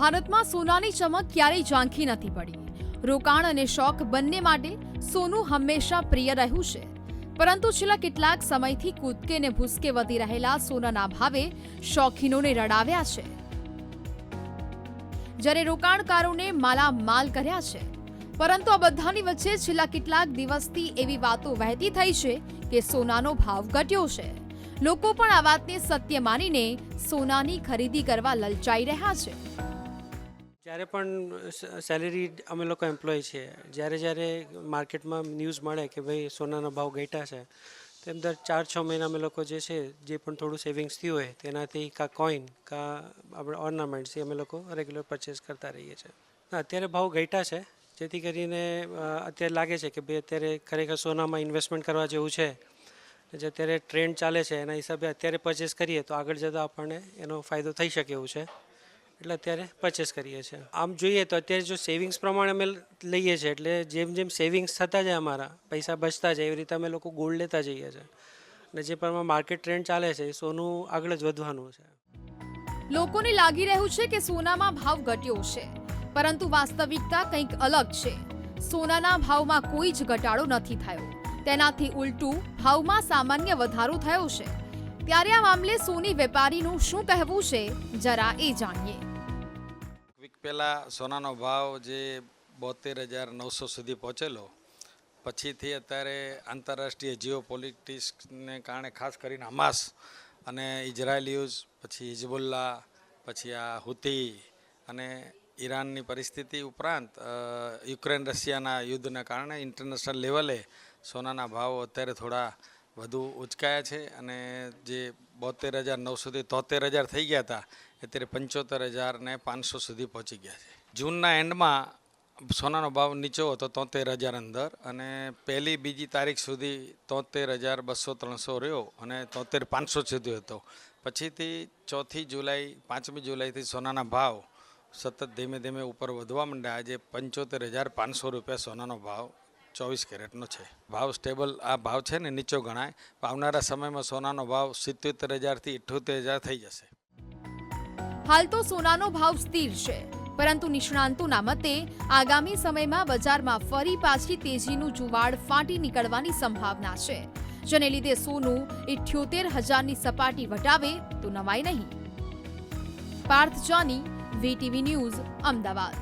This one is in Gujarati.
ભારતમાં સોનાની ચમક ક્યારેય ઝાંખી નથી પડી. રોકાણ અને શોખ બંને માટે સોનું હંમેશા પ્રિય રહ્યું છે. પરંતુ છેલ્લા કેટલાક સમયથી કૂદકે ને ભૂસકે વધી રહેલા સોનાના ભાવે શોખીનોને રડાવ્યા છે. જ્યારે રોકાણકારોને માલામાલ કર્યા છે. પરંતુ આ બધાની વચ્ચે છેલ્લા કેટલાક દિવસથી એવી વાતો વહેતી થઈ છે કે સોનાનો ભાવ ઘટ્યો છે. લોકો પણ આ વાતને સત્ય માનીને સોનાની ખરીદી કરવા લલચાઈ રહ્યા છે. જ્યારે પણ સેલેરી અમે લોકો એમ્પ્લોય છીએ, જ્યારે જ્યારે માર્કેટમાં ન્યૂઝ મળે કે ભાઈ સોનાના ભાવ ઘટ્યા છે તેમ દર ચાર છ મહિના અમે લોકો જે છે, જે પણ થોડું સેવિંગ્સ થયું હોય, તેનાથી કાં કોઈન કાં આપણે ઓર્નામેન્ટ્સ એ અમે લોકો રેગ્યુલર પરચેસ કરતા રહીએ છીએ. અત્યારે ભાવ ઘટ્યા છે, જેથી કરીને અત્યારે લાગે છે કે ભાઈ અત્યારે ખરેખર સોનામાં ઇન્વેસ્ટમેન્ટ કરવા જેવું છે, જે અત્યારે ટ્રેન્ડ ચાલે છે, એના હિસાબે અત્યારે પરચેસ કરીએ તો આગળ જતાં આપણને એનો ફાયદો થઈ શકે એવું છે. એટલે અત્યારે પરચેસ કરીએ છીએ. આમ જોઈએ તો અત્યારે જો સેવિંગ્સ પ્રમાણે અમે લઈએ છીએ, એટલે જેમ જેમ સેવિંગ્સ થતા જાય અમારા, પૈસા બચતા જાય, એવી રીતે અમે લોકો ગોલ્ડ લેતા જઈએ છીએ. અને જે પ્રમાણે માર્કેટ ટ્રેન્ડ ચાલે છે, એ સોનું આગળ જ વધવાનું છે. લોકોને લાગી રહ્યું છે કે સોનામાં ભાવ ઘટ્યો છે, પરંતુ વાસ્તવિકતા કંઈક અલગ છે. સોનાના ભાવમાં કોઈ જ ઘટાડો નથી થયો. તેનાથી ઉલટું ભાવમાં સામાન્ય વધારો થયો છે. ત્યારે આ મામલે સોની વેપારીનું શું કહેવું છે, જરા એ જાણીએ. પહેલાં સોનાનો ભાવ જે બોતેર હજાર નવસો સુધી પહોંચેલો, પછીથી અત્યારે આંતરરાષ્ટ્રીય જીઓ પોલિટિક્સને કારણે ખાસ કરીને હમાસ અને ઇઝરાયલીઝ પછી હિઝબુલ્લા પછી આ હુતી અને ઈરાનની પરિસ્થિતિ ઉપરાંત યુક્રેન રશિયાના યુદ્ધના કારણે ઇન્ટરનેશનલ લેવલે સોનાના ભાવ અત્યારે થોડા વધુ ઉચકાયા છે અને જે બોતેર હજાર નવસોથી તોતેર હજાર થઈ ગયા હતા અત્યારે પંચોતેર હજાર ને પાંચસો સુધી પહોંચી ગયા છે. જૂનના એન્ડમાં સોનાનો ભાવ નીચો હતો તોતેર હજાર અંદર અને પહેલી બીજી તારીખ સુધી તોતેર હજાર બસો ત્રણસો રહ્યો અને તોતેર પાંચસો સુધી હતો. પછીથી ચોથી જુલાઈ, પાંચમી જુલાઈથી સોનાના ભાવ સતત ધીમે ધીમે ઉપર વધવા માંડ્યા. આજે પંચોતેર હજાર પાંચસો રૂપિયા સોનાનો ભાવ ચોવીસ કેરેટનો છે. ભાવ સ્ટેબલ, આ ભાવ છે ને નીચો ગણાય. આવનારા સમયમાં સોનાનો ભાવ સિત્યોતેર હજારથી અઠ્યોતેર હજાર થઈ જશે. હાલ તો સોનાનો ભાવ સ્થિર છે, પરંતુ નિષ્ણાંતોના મતે આગામી સમયમાં બજારમાં ફરી પાછી તેજીનું જુવાળ ફાટી નીકળવાની સંભાવના છે. જેને લીધે સોનું ઇઠ્યોતેર હજારની સપાટી વટાવે તો નવાય નહીં. Parth Jani, VTV news, Ahmedabad.